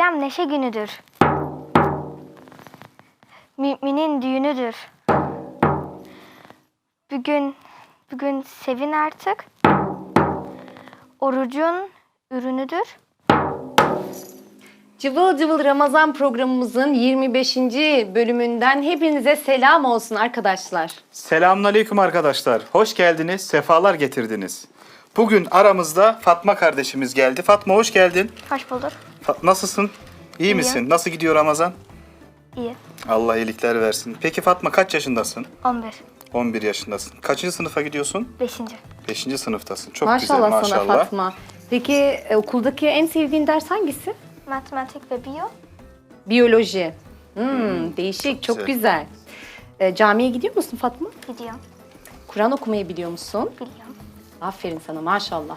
Bayram neşe günüdür. Müminin düğünüdür. Bugün bugün sevin artık. Orucun ürünüdür. Cıvıl Cıvıl Ramazan programımızın 25. bölümünden hepinize selam olsun arkadaşlar. Selamünaleyküm arkadaşlar. Hoş geldiniz, sefalar getirdiniz. Bugün aramızda Fatma kardeşimiz geldi. Fatma hoş geldin. Hoş bulduk. Fa- Nasılsın? İyi misin? Nasıl gidiyor Ramazan? İyi. Allah iyilikler versin. Peki Fatma kaç yaşındasın? 11. 11 yaşındasın. Kaçıncı sınıfa gidiyorsun? 5. 5. sınıftasın. Çok maşallah, güzel maşallah. sana Fatma. Peki e, okuldaki en sevdiğin ders hangisi? Matematik ve biyo. Biyoloji. Hmm, değişik, çok güzel. güzel. E, camiye gidiyor musun Fatma? Gidiyorum. Kur'an okumayı biliyor musun? Biliyorum. Aferin sana maşallah.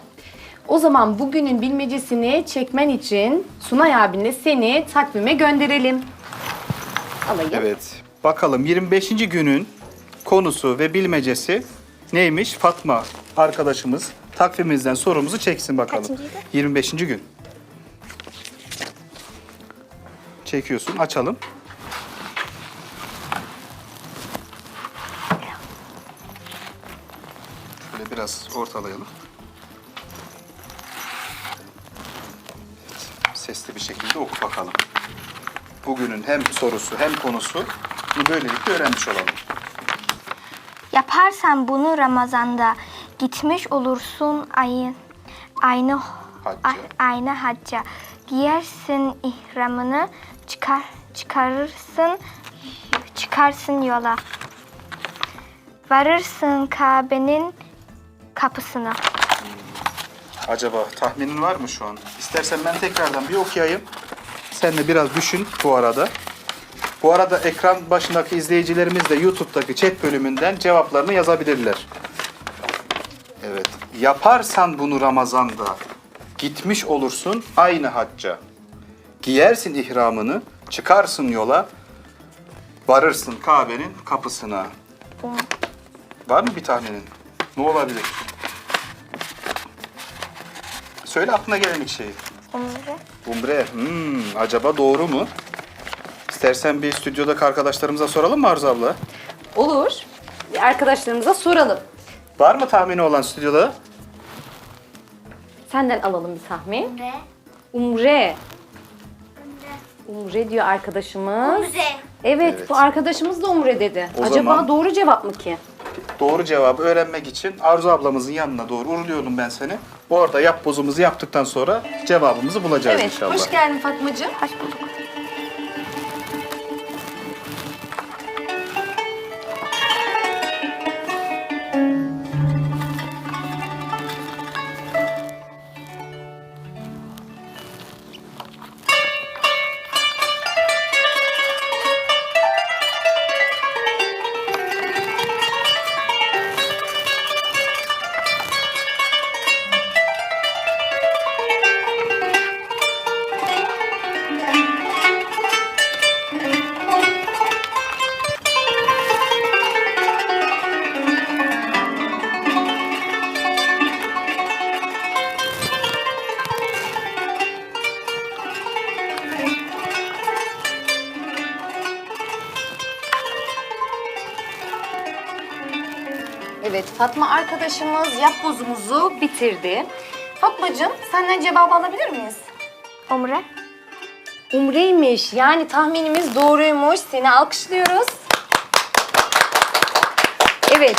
O zaman bugünün bilmecesini çekmen için Sunay abinle seni takvime gönderelim. Alayım. Evet. Bakalım 25. günün konusu ve bilmecesi neymiş? Fatma arkadaşımız takvimimizden sorumuzu çeksin bakalım. Kaçıncıydı? 25. gün. Çekiyorsun. Açalım. Şöyle biraz ortalayalım. Sesli bir şekilde oku bakalım. Bugünün hem sorusu hem konusu böylelikle öğrenmiş olalım. Yaparsan bunu Ramazan'da gitmiş olursun ayın aynı Hacca. a- aynı hacca. Giyersin ihramını çıkar çıkarırsın çıkarsın yola. Varırsın Kabe'nin kapısına. Acaba tahminin var mı şu an? İstersen ben tekrardan bir okuyayım. Sen de biraz düşün bu arada. Bu arada ekran başındaki izleyicilerimiz de YouTube'daki chat bölümünden cevaplarını yazabilirler. Evet. Yaparsan bunu Ramazan'da gitmiş olursun aynı hacca. Giyersin ihramını, çıkarsın yola, varırsın Kabe'nin kapısına. Var mı bir tahminin? Ne olabilir? Söyle aklına gelen ilk şeyi. Umre. Umre. Hmm, acaba doğru mu? İstersen bir stüdyodaki arkadaşlarımıza soralım mı Arzu abla? Olur. Bir arkadaşlarımıza soralım. Var mı tahmini olan stüdyoda? Senden alalım bir tahmin. Umre. Umre. Umre diyor arkadaşımız. Evet, Evet. bu arkadaşımız da umre dedi. O Acaba zaman- doğru cevap mı ki? Doğru cevabı öğrenmek için Arzu ablamızın yanına doğru uğurluyorum ben seni. Orada yap bozumuzu yaptıktan sonra cevabımızı bulacağız Evet, inşallah. hoş geldin Fatmacığım. Hoş bulduk. Fatma arkadaşımız yapbozumuzu bitirdi. Fatmacığım, senden cevabı alabilir miyiz? Umre. Umreymiş. Yani tahminimiz doğruymuş. Seni alkışlıyoruz. Evet.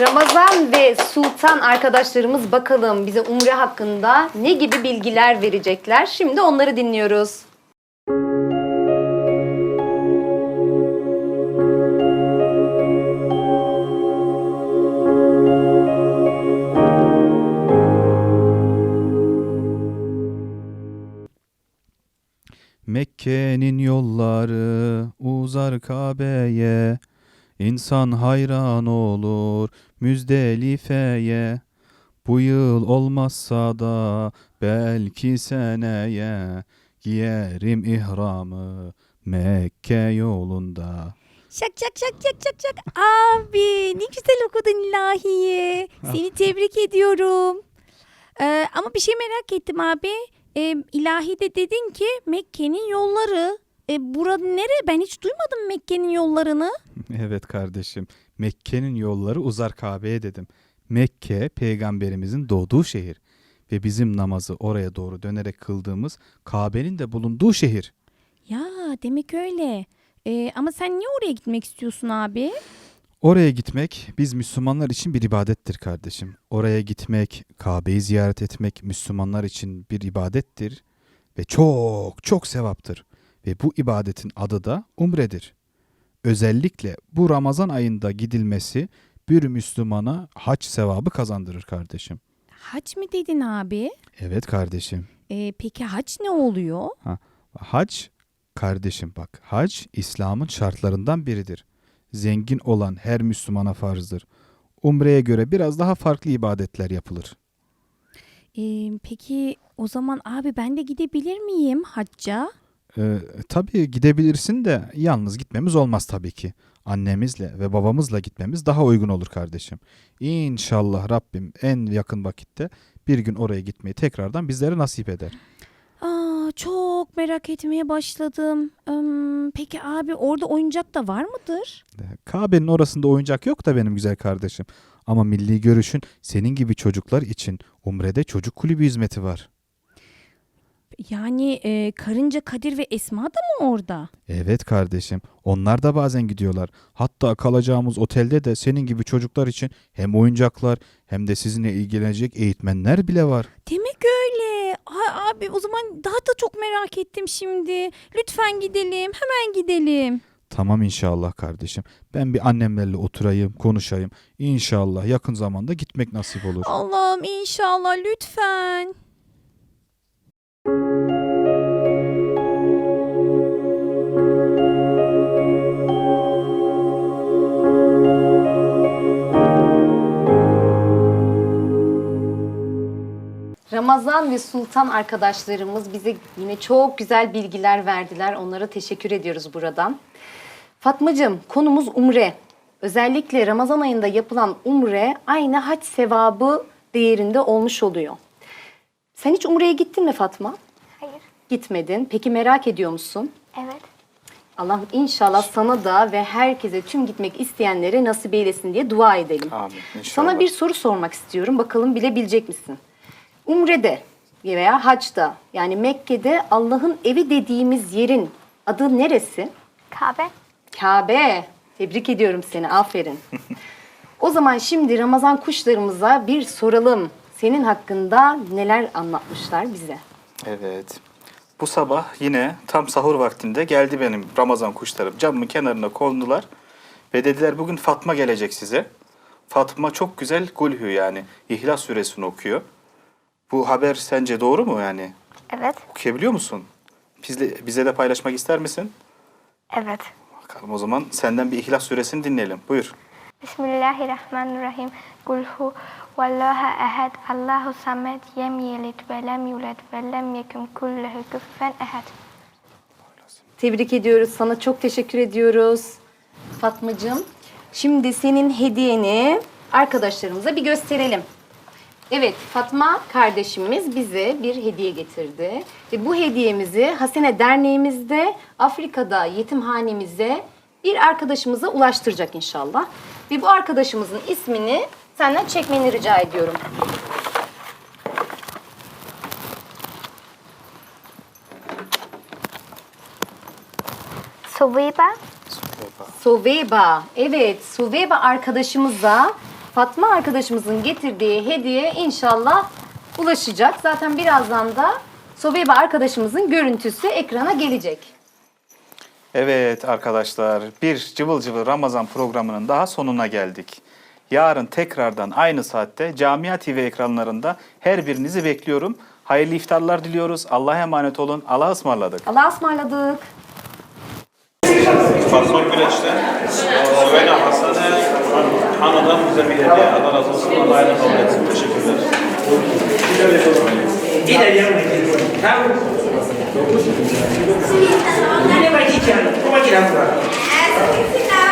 Ramazan ve Sultan arkadaşlarımız bakalım bize Umre hakkında ne gibi bilgiler verecekler. Şimdi onları dinliyoruz. Uzar Kabe'ye, İnsan hayran olur Müzdelife'ye. Bu yıl olmazsa da belki seneye, Giyerim ihramı Mekke yolunda. Şak şak şak şak şak şak. Abi ne güzel okudun ilahiyi. Seni tebrik ediyorum. Ee, ama bir şey merak ettim abi. E, ilahi de dedin ki Mekke'nin yolları. E, burada nere? Ben hiç duymadım Mekke'nin yollarını. Evet kardeşim. Mekke'nin yolları uzar Kabe'ye dedim. Mekke peygamberimizin doğduğu şehir ve bizim namazı oraya doğru dönerek kıldığımız Kabe'nin de bulunduğu şehir. Ya demek öyle. E, ama sen niye oraya gitmek istiyorsun abi? Oraya gitmek biz Müslümanlar için bir ibadettir kardeşim. Oraya gitmek, Kabe'yi ziyaret etmek Müslümanlar için bir ibadettir ve çok çok sevaptır. Ve bu ibadetin adı da umredir. Özellikle bu Ramazan ayında gidilmesi bir Müslümana hac sevabı kazandırır kardeşim. Hac mı dedin abi? Evet kardeşim. E, peki hac ne oluyor? Hac kardeşim bak hac İslam'ın şartlarından biridir. Zengin olan her Müslümana farzdır. Umre'ye göre biraz daha farklı ibadetler yapılır. E, peki o zaman abi ben de gidebilir miyim hacca? Ee, tabii gidebilirsin de yalnız gitmemiz olmaz tabii ki. Annemizle ve babamızla gitmemiz daha uygun olur kardeşim. İnşallah Rabbim en yakın vakitte bir gün oraya gitmeyi tekrardan bizlere nasip eder. Aa, çok merak etmeye başladım. Im, peki abi orada oyuncak da var mıdır? Ee, Kabe'nin orasında oyuncak yok da benim güzel kardeşim. Ama milli görüşün senin gibi çocuklar için Umre'de çocuk kulübü hizmeti var. Yani e, Karınca Kadir ve Esma da mı orada? Evet kardeşim. Onlar da bazen gidiyorlar. Hatta kalacağımız otelde de senin gibi çocuklar için hem oyuncaklar hem de sizinle ilgilenecek eğitmenler bile var. Demek öyle. Ay, abi o zaman daha da çok merak ettim şimdi. Lütfen gidelim. Hemen gidelim. Tamam inşallah kardeşim. Ben bir annemlerle oturayım, konuşayım. İnşallah yakın zamanda gitmek nasip olur. Allah'ım inşallah lütfen. Ramazan ve Sultan arkadaşlarımız bize yine çok güzel bilgiler verdiler. Onlara teşekkür ediyoruz buradan. Fatmacığım konumuz umre. Özellikle Ramazan ayında yapılan umre aynı hac sevabı değerinde olmuş oluyor. Sen hiç umreye gittin mi Fatma? Hayır. Gitmedin. Peki merak ediyor musun? Evet. Allah inşallah sana da ve herkese tüm gitmek isteyenlere nasip eylesin diye dua edelim. Amin. İnşallah. Sana bir soru sormak istiyorum. Bakalım bilebilecek misin? Umre'de veya haçta yani Mekke'de Allah'ın evi dediğimiz yerin adı neresi? Kabe. Kabe. Tebrik ediyorum seni. Aferin. o zaman şimdi Ramazan kuşlarımıza bir soralım. Senin hakkında neler anlatmışlar bize? Evet. Bu sabah yine tam sahur vaktinde geldi benim Ramazan kuşlarım. Camımın kenarına kondular ve dediler bugün Fatma gelecek size. Fatma çok güzel Gulhü yani İhlas suresini okuyor. Bu haber sence doğru mu yani? Evet. Okuyabiliyor musun? Bizle, bize de paylaşmak ister misin? Evet. Bakalım o zaman senden bir İhlas suresini dinleyelim. Buyur. Bismillahirrahmanirrahim. Kul hu vallahu ehad. Allahu samed. Yem yelid ve lem yulad ve lem yekun kulluhu kufuven ehad. Tebrik ediyoruz. Sana çok teşekkür ediyoruz. Fatmacığım. Şimdi senin hediyeni arkadaşlarımıza bir gösterelim. Evet, Fatma kardeşimiz bize bir hediye getirdi. Ve bu hediyemizi Hasene Derneğimizde Afrika'da yetimhanemize bir arkadaşımıza ulaştıracak inşallah. Ve bu arkadaşımızın ismini senden çekmeni rica ediyorum. Suviba. Suveyba. Evet, Suveyba arkadaşımıza Fatma arkadaşımızın getirdiği hediye inşallah ulaşacak. Zaten birazdan da Suveyba arkadaşımızın görüntüsü ekrana gelecek. Evet arkadaşlar bir cıvıl cıvıl Ramazan programının daha sonuna geldik. Yarın tekrardan aynı saatte Camia TV ekranlarında her birinizi bekliyorum. Hayırlı iftarlar diliyoruz. Allah'a emanet olun. Allah'a ısmarladık. Allah'a ısmarladık. Fatma Güneş'ten Süveyna Hasan'e Hanı'dan bize bir hediye. Allah razı olsun. Allah kabul etsin. Teşekkürler. Ini bagi jalan, kau bagi apa?